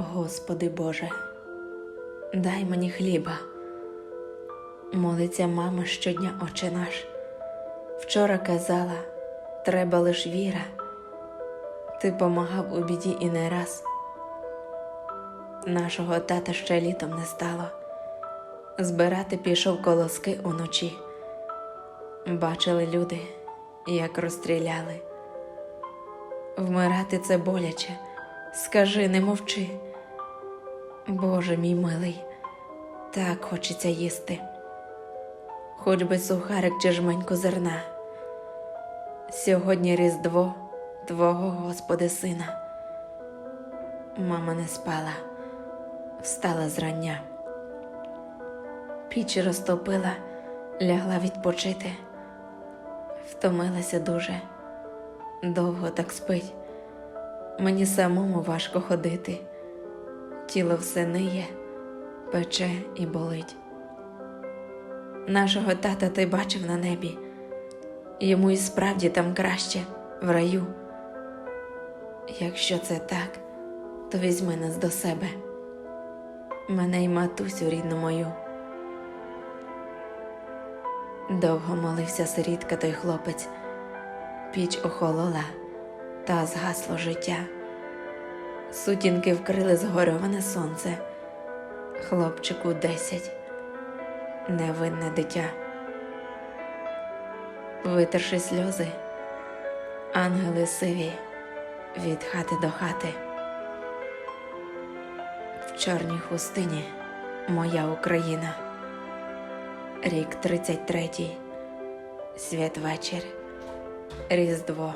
Господи Боже, дай мені хліба. Молиться мама щодня, Отче наш. Вчора казала, треба лиш віра. Ти помагав у біді і не раз. Нашого тата ще літом не стало. Збирати пішов колоски уночі. Бачили люди, як розстріляли. Вмирати це боляче, скажи, не мовчи. Боже мій милий, так хочеться їсти. Хоч би сухарик чи жменьку зерна. Сьогодні Різдво Твого Господи Сина. Мама не спала, встала зрання. Піч розтопила, лягла відпочити. Втомилася дуже, довго так спить. Мені самому важко ходити. Тіло все ниє, пече і болить. Нашого тата ти бачив на небі, йому і справді там краще, в раю. Якщо це так, то візьми нас до себе, мене й матусю рідну мою. Довго молився сирітка той хлопець, піч охолола, та згасло життя. Сутінки вкрили згорьоване сонце, хлопчику десять, невинне дитя. Витерши сльози, ангели сиві від хати до хати. В чорній хустині моя Україна. Рік тридцять третій, святвечір, Різдво.